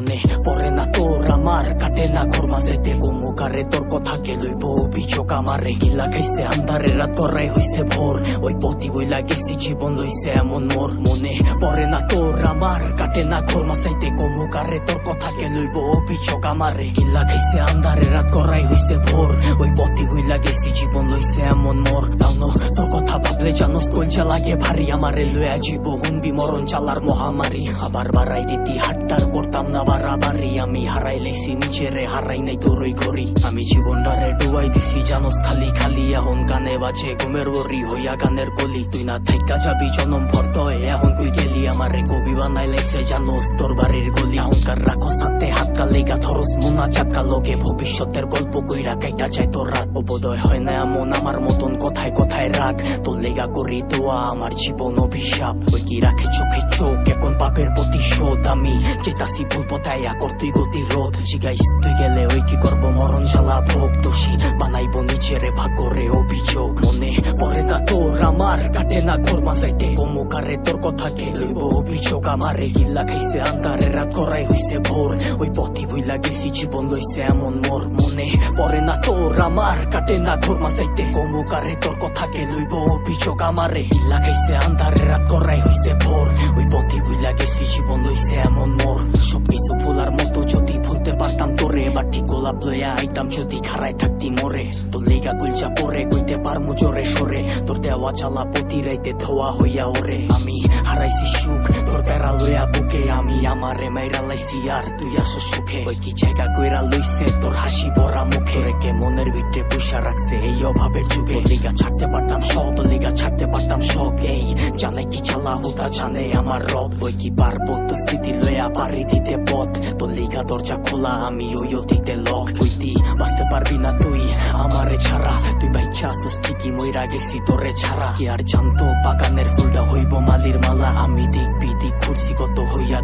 জীবনে পরে না তোর আমার কাটে না ঘর মাঝেতে ঘুম তোর কথা কে লইব? অভিযোগ আমারে গিলা খাইছে আন্ধারে রাত করাই হইছে ভোর। ওই পতি বইলা গেছি জীবন লইছে এমন মোর মনে। পরে না তোর, আমার কাটে না ঘর। মাসাইতে গোমুকারে তোর কথা কে লইব? অভিযোগ আমারে গিলা খাইছে আন্ধারে রাত করাই হইছে ভোর। ওই পতি বইলা গেছি জীবন লইছে এমন মোর। তাও তোর কথা ভাবলে জানোস কলচা লাগে ভারী। আমারে লয়া জীব হুনবি মরণ চালার মহামারী। আবার বাড়াই দিতি, হাট্টার করতাম না বাড়াবাড়ি। আমি হারাই লেছি নিজেরে হারাই নাই তোরই ঘড়ি আমি জীবনটারে ডুবাই দিছি, জানোস খালি খালি। এখন গানে বাজে ঘুমের ওরি হইয়া গানের কলি। তুই না থাইকা যাবি, জনম ভর্ত এখন তুই গেলি। আমারে কবি বানাই লাইছে জানোস তোর বাড়ির গলি। অহংকার রাখো সাথে হাত কালিগা থরস মুনা চাকা লোকে ভবিষ্যতের গল্প কইরা কাইটা তোর রাত বোধয় হয় না এমন আমার মতন কথায় কথায় রাগ। তোর লেগা করি দোয়া, আমার জীবন অভিশাপ। ওই কি রাখে চোখে চোখ এখন পাপের প্রতিশোধ আমি? চেতাসি ভুল পতাইয়া করতুই গতি রোধ। জিগাইস তুই গেলে ওই কি করব? মরণ জ্বালা ভোগ দোষী। বানাইবো নিজেরে ভাগরে অভিযোগ। মনে পড়ে না তোর, আমার কাটে না ঘর মাসাইতে কমুকারে তোর কথা কে অভিযোগ। আমারে গিল্লা খাইছে, আন্ধারে রাত করাই হইছে ভোর। ওই পথি বইলা গেছি, জীবন লইছে এমন মোর। মনে পড়ে না তোর, আমার কাটে না ঘর মাসাইতে কমুকারে তোর কথা কে অভিযোগ। আমারে গিল্লা খাইছে, আন্ধারে রাত করাই হইছে ভোর। ওই পথি বইলা গেছি জীবন লইছে এমন মোর সব কিছু ফোলার মতো যদি ভুলতে পারতাম তোরে বা ঠিক গোলাপ লইয়া আইতাম যদি খারাই থাকতি মোরে তো লেগা গুলচা পরে কইতে পারমু জোরে সরে তোর দেওয়া চালা প্রতি রাইতে ধোয়া হইয়া ওরে আমি হারাইছি সুখ তোর প্যারা লইয়া বুকে আমি আমারে মাইরা লাইছি আর তুই আসো সুখে। ওই কি জায়গা কইরা লইছে তোর হাসি ভরা মুখে। রেখে মনের ভিতরে পুষা রাখছে এই অভাবের যুগে। লিগা ছাড়তে পারতাম সব লিগা ছাড়তে পারতাম শখ, এই জানে কি চালা হুদা জানে আমার রব। ওই কি পারব তো স্মৃতি লইয়া পারি দিতে পথ। তোর লিগা দরজা খোলা, আমি ওই অতীতে লক। হইতি বাঁচতে পারবি না তুই আমারে ছাড়া? তুই বাইচা আসুস ঠিকই, মইরা গেছি তোরে ছাড়া। কি আর জানতো বাগানের ফুলটা হইব মালির মালা? আমি দিক বিদিক ঘুরছি কত হইয়া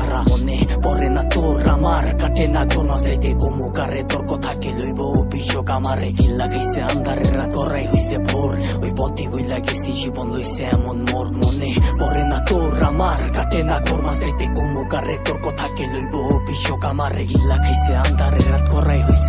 দিশাহারা মনে পড়ে না তোর আমার। কাটে না সাইডে গোমুকারে তোর কথা কে লইব? অভিযোগ আমারে গিল্লা গেছে করাই হইছে ভোর। ওই পথে বইলা গেছি জীবন লইছে এমন মোর মনে পড়ে না তোর আমার। কাটে না ঘর মাসাইতে গোমুকারে তোর কথা কে লইব? অভিযোগ আমারে গিল্লা খাইছে আন্ধারে রাত করাই হইছে